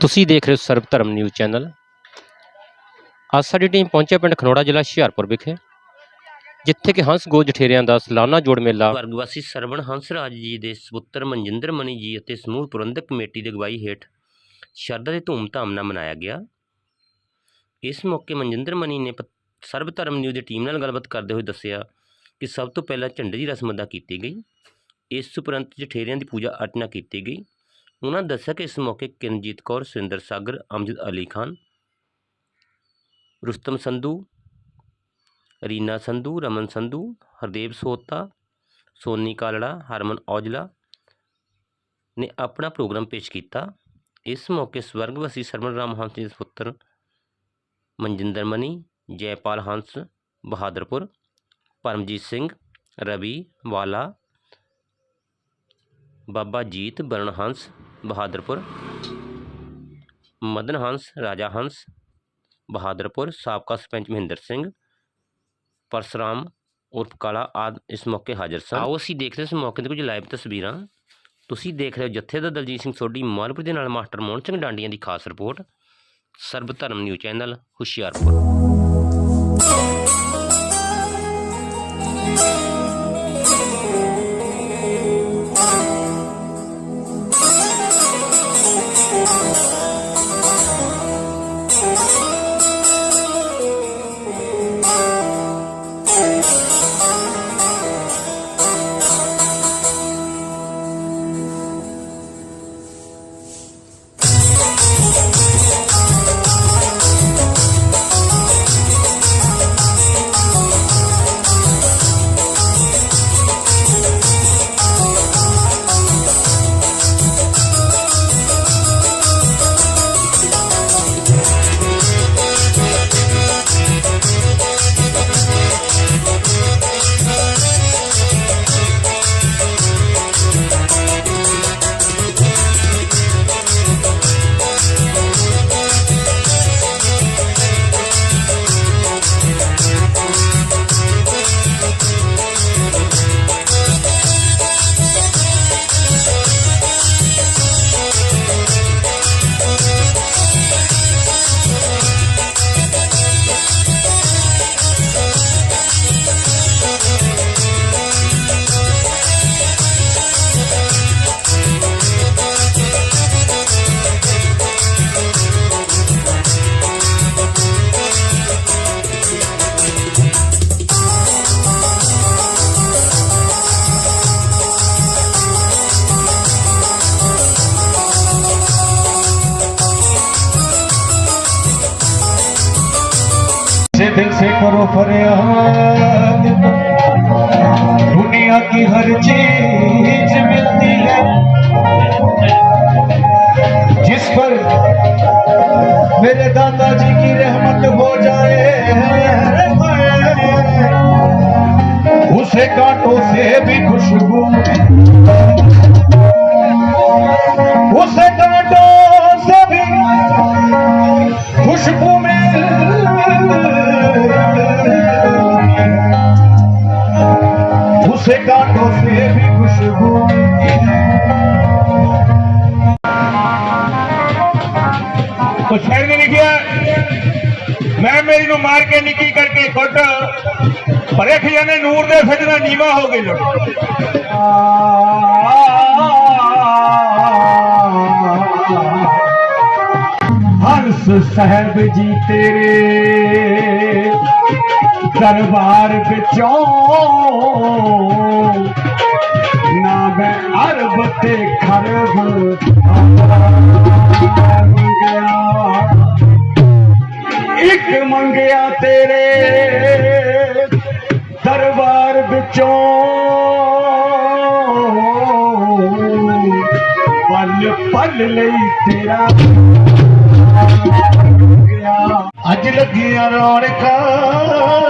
ਤੁਸੀਂ ਦੇਖ ਰਹੇ ਹੋ ਸਰਬ ਧਰਮ ਨਿਊਜ਼ ਚੈਨਲ। ਅੱਜ ਸਾਡੀ ਟੀਮ ਪਹੁੰਚਿਆ ਪਿੰਡ ਖਨੋੜਾ ਜ਼ਿਲ੍ਹਾ ਹੁਸ਼ਿਆਰਪੁਰ ਵਿਖੇ, ਜਿੱਥੇ ਕਿ ਹੰਸ ਗੋਲ ਜਠੇਰਿਆਂ ਦਾ ਸਲਾਨਾ ਜੋੜ ਮੇਲਾ। ਵਰਗਵਾਸੀ ਸਰਵਣ ਹੰਸ ਰਾਜ ਜੀ ਦੇ ਸਪੁੱਤਰ ਮਨਜਿੰਦਰ ਮਨੀ ਜੀ ਅਤੇ ਸਮੂਹ ਪ੍ਰਬੰਧਕ ਕਮੇਟੀ ਦੀ ਅਗਵਾਈ ਹੇਠ ਸ਼ਰਧਾ ਦੇ ਧੂਮ-ਧਾਮ ਨਾਲ ਮਨਾਇਆ ਗਿਆ। ਇਸ ਮੌਕੇ ਮਨਜਿੰਦਰ ਮਨੀ ਨੇ ਪ- ਸਰਬ ਧਰਮ ਨਿਊਜ਼ ਦੀ ਟੀਮ ਨਾਲ ਗੱਲਬਾਤ ਕਰਦੇ ਹੋਏ ਦੱਸਿਆ ਕਿ ਸਭ ਤੋਂ ਪਹਿਲਾਂ ਝੰਡੇ ਦੀ ਰਸਮ ਅਦਾ ਕੀਤੀ ਗਈ। ਇਸ ਉਪਰੰਤ ਜਠੇਰਿਆਂ ਦੀ ਪੂਜਾ ਅਰਚਨਾ ਕੀਤੀ ਗਈ। ਉਹਨਾਂ ਦੱਸਿਆ ਕਿ ਇਸ ਮੌਕੇ ਕਿਰਨਜੀਤ ਕੌਰ, ਸੁਰਿੰਦਰ ਸਾਗਰ, ਅਮਜਦ ਅਲੀ ਖਾਨ, ਰੁਸਤਮ ਸੰਧੂ, ਰੀਨਾ ਸੰਧੂ, ਰਮਨ ਸੰਧੂ, ਹਰਦੇਵ ਸੋਤਾ, ਸੋਨੀ ਕਾਲੜਾ, ਹਰਮਨ ਔਜਲਾ ਨੇ ਆਪਣਾ ਪ੍ਰੋਗਰਾਮ ਪੇਸ਼ ਕੀਤਾ। ਇਸ ਮੌਕੇ ਸਵਰਗਵਾਸੀ ਸਰਵਣ ਰਾਮ ਹੰਸ ਦੇ ਪੁੱਤਰ ਮਨਜਿੰਦਰ ਮਨੀ, ਜੈਪਾਲ ਹੰਸ, ਬਹਾਦਰਪੁਰ, ਪਰਮਜੀਤ ਸਿੰਘ, ਰਵੀ ਵਾਲਾ, ਬਾਬਾ ਜੀਤ ਬਰਨ ਹੰਸ ਬਹਾਦਰਪੁਰ। ਮਦਨ ਹੰਸ, ਰਾਜਾ ਹੰਸ। ਬਹਾਦਰਪੁਰ, ਸਾਬਕਾ ਸਰਪੰਚ ਮਹਿੰਦਰ ਸਿੰਘ। ਪਰਸਰਾਮ, ਉਰਫ ਕਾਲਾ ਆਦ ਇਸ ਮੌਕੇ ਹਾਜ਼ਰ ਸਨ। ਆਓ ਅਸੀਂ ਦੇਖਦੇ ਇਸ ਮੌਕੇ ਤੇ ਕੁਝ ਲਾਈਵ ਤਸਵੀਰਾਂ। ਤੁਸੀਂ ਦੇਖ ਰਹੇ ਹੋ ਜੱਥੇ ਦਲਜੀਤ ਸਿੰਘ ਸੋਢੀ, ਮਾਲਪੁਰ ਦੇ ਨਾਲ ਮਾਸਟਰ ਮੋਹਨ ਸਿੰਘ ਡਾਂਡੀਆਂ ਦੀ ਖਾਸ ਰਿਪੋਰਟ। ਸਰਬ ਧਰਮ ਨਿਊਜ਼ ਚੈਨਲ, ਹੁਸ਼ਿਆਰਪੁਰ। दिल से करो फरियाद दुनिया की हर चीज मिलती है जिस पर मेरे दादाजी ਨੇ ਲਿਖਿਆ ਮੈਂ ਮੇਰੀ ਨੂੰ ਮਾਰ ਕੇ ਨਿੱਕੀ ਕਰਕੇ ਖੁੱਟ ਭਰੇ ਖਜ਼ਾਨੇ ਨੂਰ ਦੇ ਸਜਣਾ ਨੀਵਾ ਹੋ ਗਈ ਹੰਸ ਸਾਹਿਬ ਜੀ ਤੇਰੇ ਦਰਬਾਰ ਵਿੱਚੋਂ ਮੈਂ ਅਰਬ ਤੇ ਖਰਬ ਮੰਗਿਆ ਇੱਕ ਮੰਗਿਆ ਤੇਰੇ ਦਰਬਾਰ ਵਿੱਚੋਂ। ਪਲ ਪਲ ਲਈ ਤੇਰਾ ਮੰਗਿਆ। ਅੱਜ ਲੱਗੀਆਂ ਰੌਣਕਾਂ।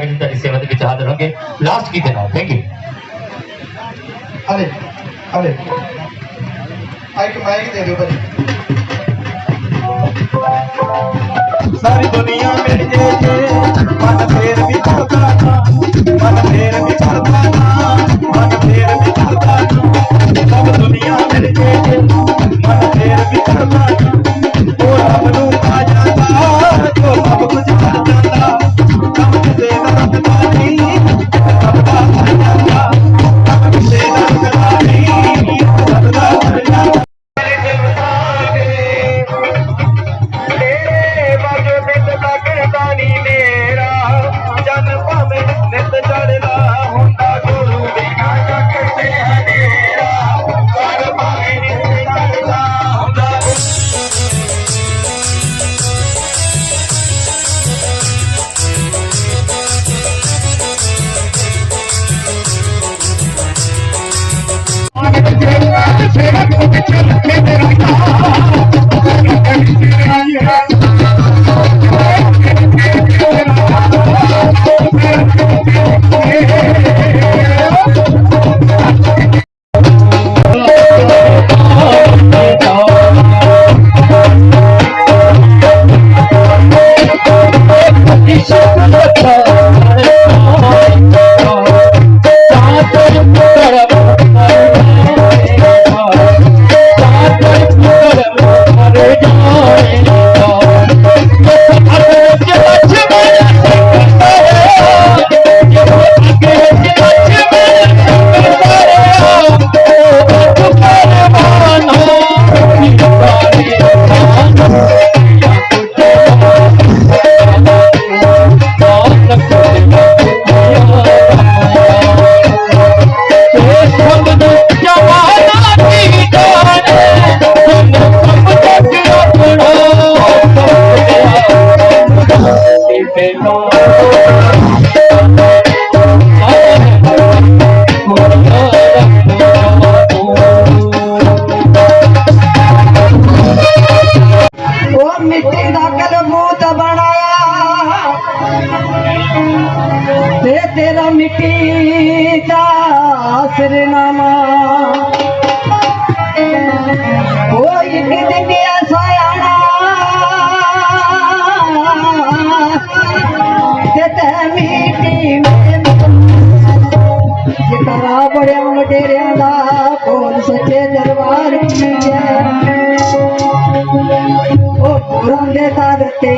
ਸਿੰਦਰ ਸਾਗਰ ਜੀ ਤੁਹਾਡੀ ਸੇਵਾ ਦੇ ਵਿੱਚ ਹਾਜ਼ਰ ਹੋਣਗੇ ਲਾਸਟ ਕੀ ਦੇਣਾ ਥੈਂਕ ਯੂ ਹਲੇ ਹਲੇ ਆ ਇੱਕ ਮਾਈਕ ਦੇ ਦਿਓ ਭਾਜੀ ਸਾਰੀ ਦੁਨੀਆ ਮਿਲ ਜੇ ਜੇ ਮਨ ਫੇਰ ਵੀ ਕਰਦਾ ਨਾ ਮਨ ਉਹ ਬੜਿਆ ਵਡੇਰਿਆਂ ਦਾ ਕੋਲ ਸੱਚੇ ਦਰਬਾਰ ਪੁੱਜੇ ਉਹ ਪੁਰਾਂ ਦੇ ਦਰ ਤੇ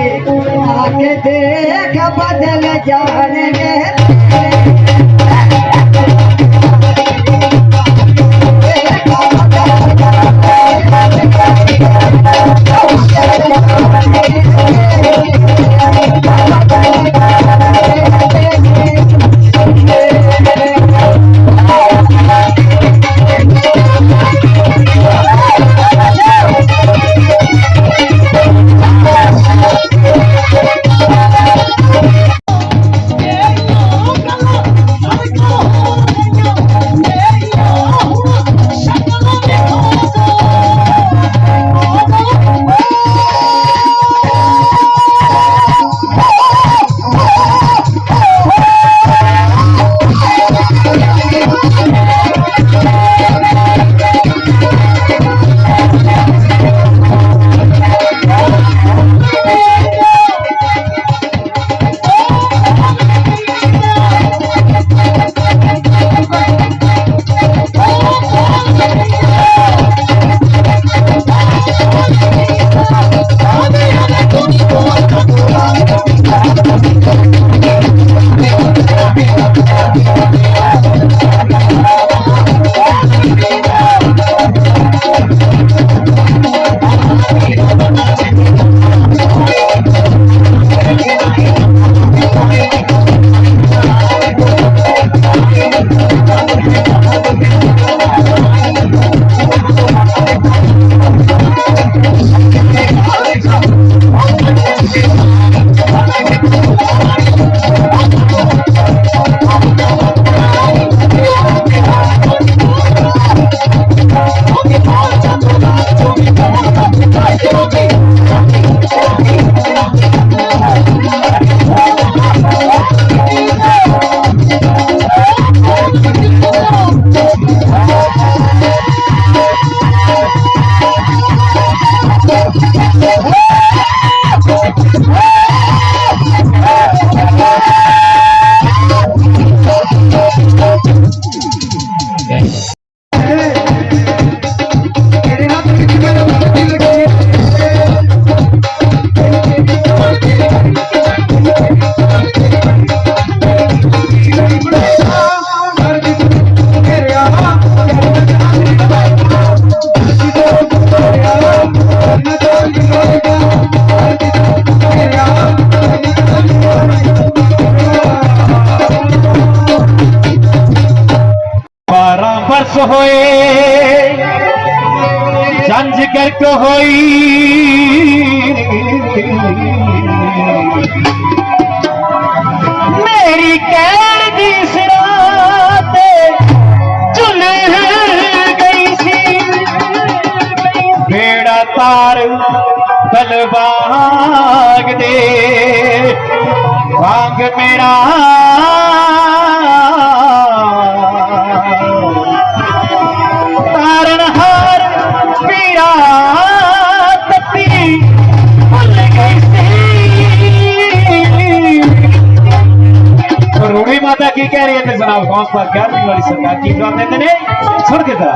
ਆ ਕੇ ਦੇਖ ਬਦਲ ਜਾਣਗੇ Thank you. ਜੰਜ ਹੋਈ ਮੇਰੀ ਕਹਿਣ ਦੀ ਸਿਰਾਂ ਤੇ ਝੁਲ ਗਈ ਸੀ। ਬੇੜਾ ਤਾਰ ਬਲਵਾਗ ਦੇ। ਵਾਂਗ ਮੇਰਾ ਕੀ ਕਹਿ ਰਹੇ ਹੈ ਜਨਾਬ ਗੌਸ ਪਰ ਗਿਆਰਵੀਂ ਵਾਲੀ ਸਰਕਾਰ ਕੀ ਜਵਾਬ ਦਿੰਦੇ ਨੇ ਸੁਣ ਕੇ ਜ਼ਰਾ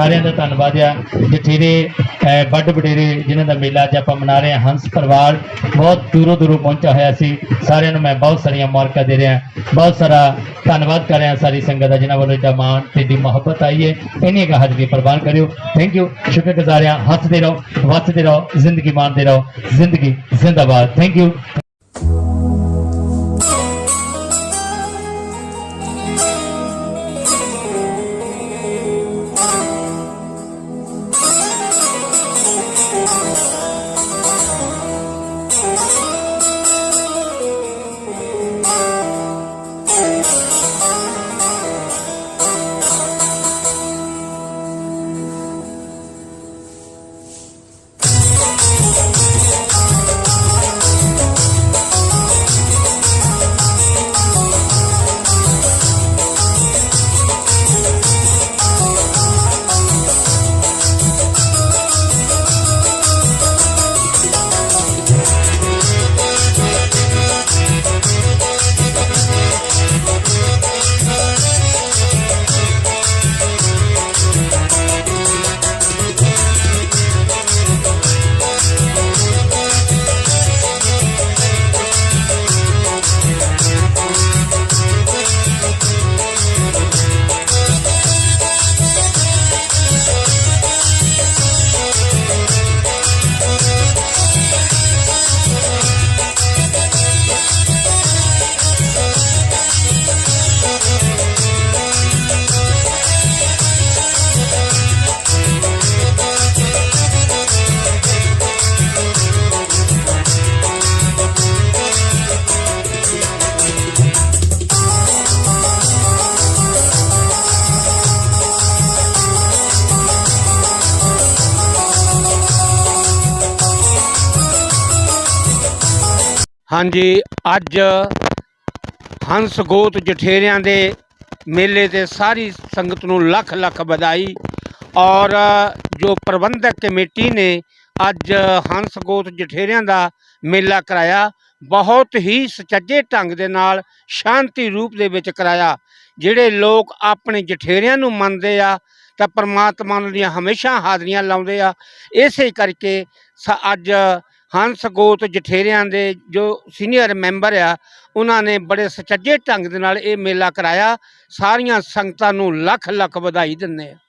ਸਾਰਿਆਂ ਦਾ ਧੰਨਵਾਦ ਆ। ਜਠੇਰੇ ਵੱਡ ਵਡੇਰੇ ਜਿਨ੍ਹਾਂ ਦਾ ਮੇਲਾ ਅੱਜ ਆਪਾਂ ਮਨਾ ਰਹੇ ਹਾਂ, ਹੰਸ ਪਰਿਵਾਰ ਬਹੁਤ ਦੂਰੋਂ ਦੂਰੋਂ ਪਹੁੰਚਿਆ ਹੋਇਆ ਸੀ। ਸਾਰਿਆਂ ਨੂੰ ਮੈਂ ਬਹੁਤ ਸਾਰੀਆਂ ਮੁਬਾਰਕਾਂ ਦੇ ਰਿਹਾ। ਬਹੁਤ ਸਾਰਾ ਧੰਨਵਾਦ ਕਰ ਰਿਹਾ ਸਾਰੀ ਸੰਗਤ ਦਾ, ਜਿਨ੍ਹਾਂ ਵੱਲੋਂ ਇਹਦਾ ਮਾਣ ਤੇ ਦੀ ਮੁਹੱਬਤ ਆਈ ਹੈ। ਇੰਨੀ ਕੁ ਹਾਜ਼ਰੀ ਪ੍ਰਵਾਨ ਕਰਿਓ। ਥੈਂਕ ਯੂ ਸ਼ੁਕਰਗੁਜ਼ਾਰ ਹਾਂ। ਹੱਸਦੇ ਰਹੋ, ਵਸਦੇ ਰਹੋ, ਜ਼ਿੰਦਗੀ ਮਾਣਦੇ ਰਹੋ। ਜ਼ਿੰਦਗੀ ਜ਼ਿੰਦਾਬਾਦ। ਥੈਂਕ ਯੂ ਹਾਂਜੀ, ਅੱਜ ਹੰਸ ਗੋਤ ਜਠੇਰਿਆਂ ਦੇ ਮੇਲੇ ਤੇ ਸਾਰੀ ਸੰਗਤ ਨੂੰ ਲੱਖ ਲੱਖ ਵਧਾਈ ਔਰ ਜੋ ਪ੍ਰਬੰਧਕ ਕਮੇਟੀ ਨੇ ਅੱਜ ਹੰਸ ਗੋਤ ਜਠੇਰਿਆਂ ਦਾ ਮੇਲਾ ਕਰਾਇਆ, ਬਹੁਤ ਹੀ ਸੁਚੱਜੇ ਢੰਗ ਦੇ ਨਾਲ ਸ਼ਾਂਤੀ ਰੂਪ ਦੇ ਵਿੱਚ ਕਰਾਇਆ। ਜਿਹੜੇ ਲੋਕ ਆਪਣੇ ਜਠੇਰਿਆਂ ਨੂੰ ਮੰਨਦੇ ਆ, ਤਾਂ ਪਰਮਾਤਮਾ ਦੀਆਂ ਹਮੇਸ਼ਾ ਹਾਜ਼ਰੀਆਂ ਲਾਉਂਦੇ ਆ। ਇਸੇ ਕਰਕੇ ਸ- ਅੱਜ ਹੰਸ ਗੋਤ ਜਠੇਰਿਆਂ ਦੇ ਜੋ ਸੀਨੀਅਰ ਮੈਂਬਰ ਆ, ਉਹਨਾਂ ਨੇ ਬੜੇ ਸੁਚੱਜੇ ਢੰਗ ਦੇ ਨਾਲ ਇਹ ਮੇਲਾ ਕਰਾਇਆ। ਸਾਰੀਆਂ ਸੰਗਤਾਂ ਨੂੰ ਲੱਖ ਲੱਖ ਵਧਾਈ ਦਿੰਦੇ ਆ।